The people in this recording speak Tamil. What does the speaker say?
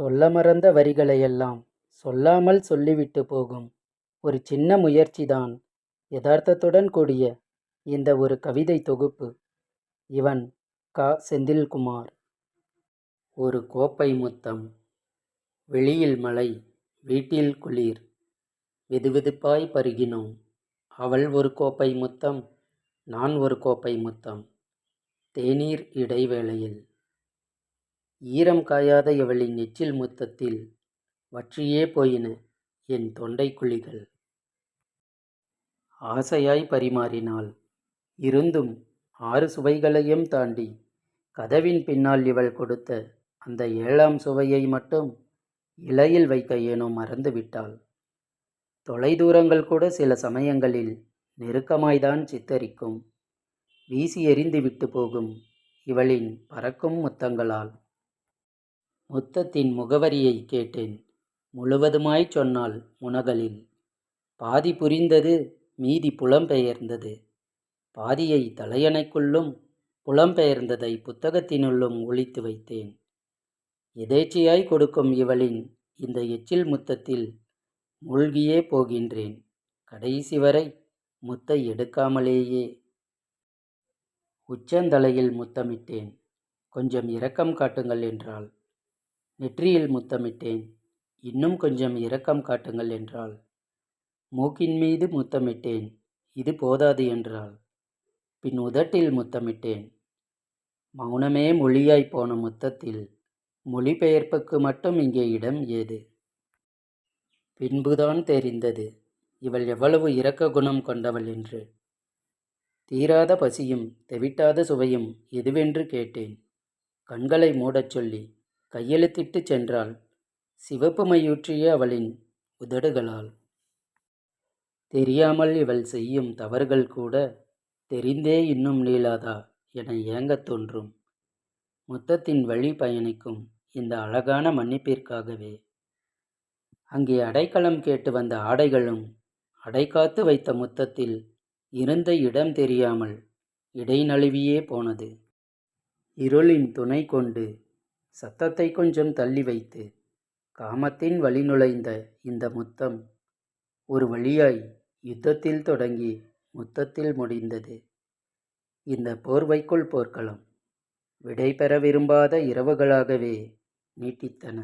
சொல்ல மறந்த வரிகளையெல்லாம் சொல்லாமல் சொல்லிவிட்டு போகும் ஒரு சின்ன முயற்சிதான் யதார்த்தத்துடன் கூடிய இந்த ஒரு கவிதை தொகுப்பு. இவன் க. செந்தில்குமார். ஒரு கோப்பை முத்தம். வெளியில் மழை வீட்டில் குளிர். வெதுவெதுப்பாய் பருகினோம். அவள் ஒரு கோப்பை முத்தம். நான் ஒரு கோப்பை முத்தம். தேநீர் இடைவேளையில். ஈரம் காயாத இவளின் நெற்றில் முத்தத்தில் வற்றியே போயின என் தொண்டைக் குழிகள். ஆசையாய் பரிமாறினாள். இருந்தும் ஆறு சுவைகளையும் தாண்டி கதவின் பின்னால் இவள் கொடுத்த அந்த ஏழாம் சுவையை மட்டும் இலையில் வைக்க ஏனோ மறந்துவிட்டாள். தொலைதூரங்கள் கூட சில சமயங்களில் நெருக்கமாய்தான் சித்தரிக்கும். வீசி எறிந்து விட்டு போகும் இவளின் பறக்கும் முத்தங்களால். முத்தத்தின் முகவரியைக் கேட்டேன். முழுவதுமாய்ச் சொன்னாள் முனகலில். பாதி புரிந்தது மீதி புலம்பெயர்ந்தது. பாதியை தலையணைக்குள்ளும் புலம்பெயர்ந்ததை புத்தகத்தினுள்ளும் ஒழித்து வைத்தேன். எதேச்சையாய் கொடுக்கும் இவளின் இந்த எச்சில் முத்தத்தில் மூழ்கியே போகின்றேன் கடைசி வரை முத்தை எடுக்காமலேயே. உச்சந்தலையில் முத்தமிட்டேன். கொஞ்சம் இரக்கம் காட்டுங்கள் என்றாள். நெற்றியில் முத்தமிட்டேன். இன்னும் கொஞ்சம் இரக்கம் காட்டுங்கள் என்றாள். மூக்கின் மீது முத்தமிட்டேன். இது போதாது என்றாள். பின் உதட்டில் முத்தமிட்டேன். மௌனமே மொழியாய் போன முத்தத்தில் மொழிபெயர்ப்புக்கு மட்டும் இங்கே இடம் ஏது? பின்புதான் தெரிந்தது இவள் எவ்வளவு இரக்க குணம் கொண்டவள் என்று. தீராத பசியும் தெவிட்டாத சுவையும் எதுவென்று கேட்டேன். கண்களை மூடச் சொல்லி கையெழுத்திட்டுச் சென்றாள் சிவப்பு மையூற்றிய அவளின் உதடுகளால். தெரியாமல் இவள் செய்யும் தவறுகள் கூட தெரிந்தே இன்னும் நீளாதா என ஏங்கத் தோன்றும். முத்தத்தின் வழி பயணிக்கும் இந்த அழகான மன்னிப்பிற்காகவே. அங்கே அடைக்கலம் கேட்டு வந்த ஆடைகளும் அடைக்காத்து வைத்த முத்தத்தில் இருந்த இடம் தெரியாமல் இடைநழுவியே போனது. இருளின் துணை கொண்டு சத்தத்தை கொஞ்சம் தள்ளி வைத்து காமத்தின் வழி நுழைந்த இந்த முத்தம் ஒரு வழியாய் யுத்தத்தில் தொடங்கி முத்தத்தில் முடிந்தது. இந்த போர்வைக்குள் போர்க்களம் விடை பெற விரும்பாத இரவுகளாகவே நீட்டித்தன.